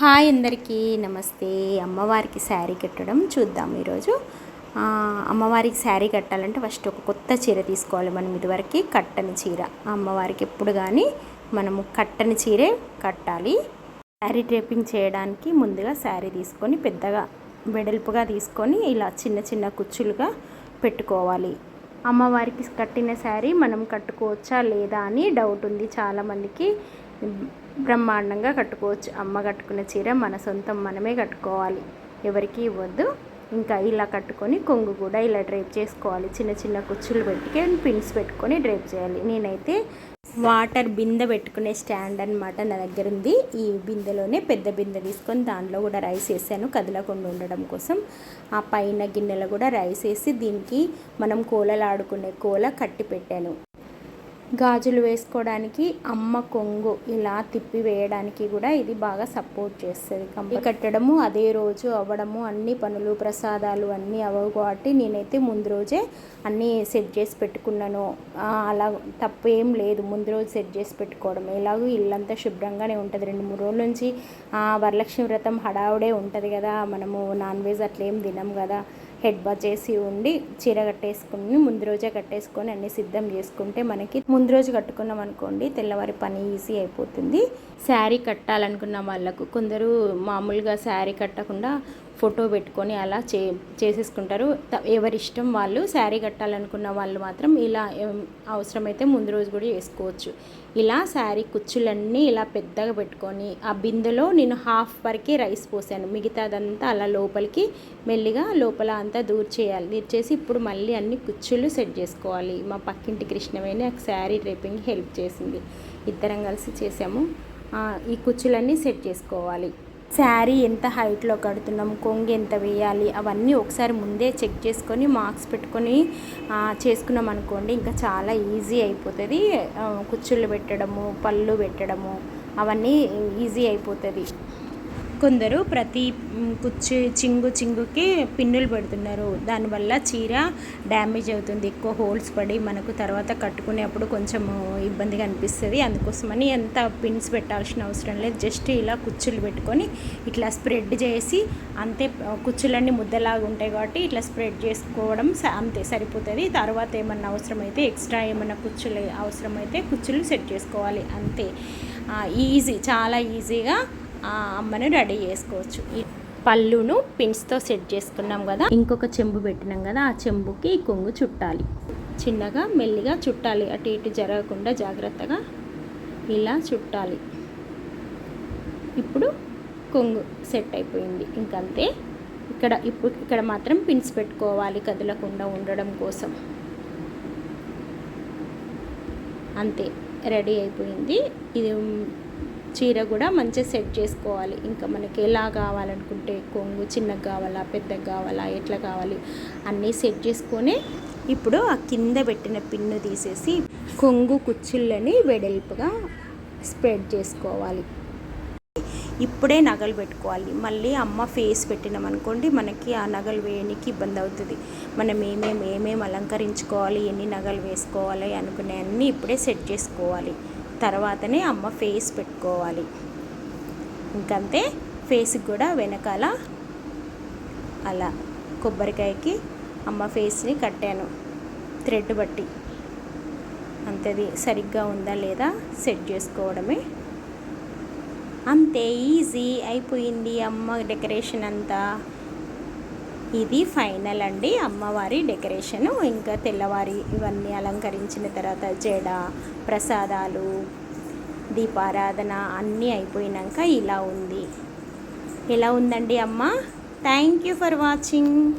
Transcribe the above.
Hi అందరికీ నమస్తే. అమ్మవారికి శారీ కట్టడం చూద్దాం ఈరోజు. అమ్మవారికి శారీ కట్టాలంటే ఫస్ట్ ఒక కొత్త చీర తీసుకోవాలి మనం ఇదివరకు కట్టని చీర. అమ్మవారికి ఎప్పుడు కానీ మనము కట్టని చీరే కట్టాలి. శారీ డ్రేపింగ్ చేయడానికి ముందుగా శారీ తీసుకొని పెద్దగా వెడల్పుగా తీసుకొని ఇలా చిన్న చిన్న కుచ్చులుగా పెట్టుకోవాలి. అమ్మవారికి కట్టిన శారీ మనం కట్టుకోవచ్చా లేదా అని డౌట్ ఉంది. చాలామందికి బ్రహ్మాండంగా కట్టుకోవచ్చు. అమ్మ కట్టుకున్న చీర మన సొంతం మనమే కట్టుకోవాలి. ఎవరికి ఇవ్వద్దు. ఇంకా ఇలా కట్టుకొని కొంగు కూడా ఇలా డ్రైప్ చేసుకోవాలి. చిన్న చిన్న కుచ్చులు పెట్టుకొని పిన్స్ పెట్టుకొని డ్రైప్ చేయాలి. నేనైతే వాటర్ బిందె పెట్టుకునే స్టాండ్ అనమాట నా దగ్గర ఉంది. ఈ బిందెలోనే పెద్ద బిందె తీసుకొని దాంట్లో కూడా రైస్ వేసాను కదలకుండా ఉండడం కోసం. ఆ పైన గిన్నెలో కూడా రైస్ వేసి దీనికి మనం కోలలు ఆడుకునే కోల కట్టి పెట్టాను. గాజులు వేసుకోవడానికి అమ్మ కొంగు ఇలా తిప్పి వేయడానికి కూడా ఇది బాగా సపోర్ట్ చేస్తుంది కంప కట్టడము అదే రోజు అవ్వడము అన్ని పనులు ప్రసాదాలు అన్నీ అవ్వవు కాబట్టి నేనైతే ముందు రోజే అన్నీ సెట్ చేసి పెట్టుకున్నాను. అలా తప్పేం లేదు. ముందు రోజు సెట్ చేసి పెట్టుకోవడం ఎలాగో ఇల్లంతా శుభ్రంగానే ఉంటుంది. రెండు మూడు రోజుల నుంచి వరలక్ష్మి వ్రతం హడావుడే ఉంటుంది కదా. మనము నాన్ వెజ్ అట్లా ఏం తినం కదా. హెడ్ బాత్ చేసి ఉండి చీర కట్టేసుకుని ముందు రోజే కట్టేసుకొని అన్ని సిద్ధం చేసుకుంటే మనకి ముందు రోజు కట్టుకున్నాం అనుకోండి తెల్లవారి పని ఈజీ అయిపోతుంది. శారీ కట్టాలనుకున్న వాళ్ళకు కొందరు మామూలుగా శారీ కట్టకుండా ఫోటో పెట్టుకొని అలా చే చేసేసుకుంటారు. ఎవరిష్టం ఎవరి ఇష్టం వాళ్ళు శారీ కట్టాలనుకున్న వాళ్ళు మాత్రం ఇలా అవసరమైతే ముందు రోజు కూడా వేసుకోవచ్చు. ఇలా శారీ కుచ్చులన్నీ ఇలా పెద్దగా పెట్టుకొని ఆ బిందెలో నేను హాఫ్ వరకే రైస్ పోసాను. మిగతాదంతా అలా లోపలికి మెల్లిగా లోపల అంతా దూర్ చేయాలి. దూర్ చేసి ఇప్పుడు మళ్ళీ అన్ని కుచ్చులు సెట్ చేసుకోవాలి. మా పక్కింటి కృష్ణవేణి నాకు శారీ డ్రైపింగ్ హెల్ప్ చేసింది. ఇద్దరం కలిసి చేసాము. ఈ కుచ్చులన్నీ సెట్ చేసుకోవాలి. శారీ ఎంత హైట్లో కడుతున్నాం కొంగు ఎంత వేయాలి అవన్నీ ఒకసారి ముందే చెక్ చేసుకొని మార్క్స్ పెట్టుకొని చేసుకున్నాం అనుకోండి ఇంకా చాలా ఈజీ అయిపోతుంది. కుచ్చుళ్ళు పెట్టడము పళ్ళు పెట్టడము అవన్నీ ఈజీ అయిపోతుంది. కొందరు ప్రతి కుచ్చు చింగు చింగుకి పిన్నులు పెడుతున్నారు. దానివల్ల చీర డ్యామేజ్ అవుతుంది. ఎక్కువ హోల్స్ పడి మనకు తర్వాత కట్టుకునేప్పుడు కొంచెం ఇబ్బందిగా అనిపిస్తుంది. అందుకోసమని ఎంత పిన్స్ పెట్టాల్సిన అవసరం లేదు. జస్ట్ ఇలా కుచ్చులు పెట్టుకొని ఇట్లా స్ప్రెడ్ చేసి అంతే కుచ్చులన్నీ ముద్దలాగా ఉంటాయి కాబట్టి ఇట్లా స్ప్రెడ్ చేసుకోవడం స- అంతే సరిపోతుంది. తర్వాత ఏమన్నా అవసరమైతే ఎక్స్ట్రా ఏమన్నా కుచ్చులు అవసరమైతే కుచ్చులు సెట్ చేసుకోవాలి. అంతే. ఈజీ చాలా ఈజీగా ఆ అమ్మను రెడీ చేసుకోవచ్చు. పళ్ళును పిన్స్తో సెట్ చేసుకున్నాం కదా. ఇంకొక చెంబు పెట్టినాం కదా ఆ చెంబుకి కొంగు చుట్టాలి. చిన్నగా మెల్లిగా చుట్టాలి. అటు ఇటు జరగకుండా జాగ్రత్తగా ఇలా చుట్టాలి. ఇప్పుడు కొంగు సెట్ అయిపోయింది. ఇంకంతే. ఇక్కడ ఇప్పుడు ఇక్కడ మాత్రం పిన్స్ పెట్టుకోవాలి. కదలకుండా ఉండడం కోసం. అంతే. రెడీ అయిపోయింది. ఇది చీర కూడా మంచిగా సెట్ చేసుకోవాలి. ఇంకా మనకి ఎలా కావాలనుకుంటే కొంగు చిన్నగా కావాలా పెద్దగా కావాలా ఎట్లా కావాలి అన్నీ సెట్ చేసుకొని ఇప్పుడు ఆ కింద పెట్టిన పిన్ను తీసేసి కొంగు కుచ్చుళ్ళని వెడల్పుగా స్ప్రెడ్ చేసుకోవాలి. ఇప్పుడే నగలు పెట్టుకోవాలి. మళ్ళీ అమ్మ ఫేస్ పెట్టినాం అనుకోండి మనకి ఆ నగలు వేయడానికి ఇబ్బంది అవుతుంది. మనం ఏమేమి ఏమేమి అలంకరించుకోవాలి ఎన్ని నగలు వేసుకోవాలి అనుకునే అన్నీ ఇప్పుడే సెట్ చేసుకోవాలి. తర్వాతనే అమ్మ ఫేస్ పెట్టుకోవాలి. ఇంకంతే ఫేస్కి కూడా వెనకాల అలా కొబ్బరికాయకి అమ్మ ఫేస్ని కట్టాను. థ్రెడ్ బట్టి. అంతది సరిగ్గా ఉందా లేదా సెట్ చేసుకోవడమే. అంతే ఈజీ అయిపోయింది అమ్మ డెకరేషన్ అంతా. ఇది ఫైనల్ అండి. అమ్మవారి డెకరేషన్. ఇంకా తెల్లవారి ఇవన్నీ అలంకరించిన తర్వాత జడ ప్రసాదాలు దీపారాధన అన్నీ అయిపోయినాక ఇలా ఉంది. ఎలా ఉందండి అమ్మ? Thank you for watching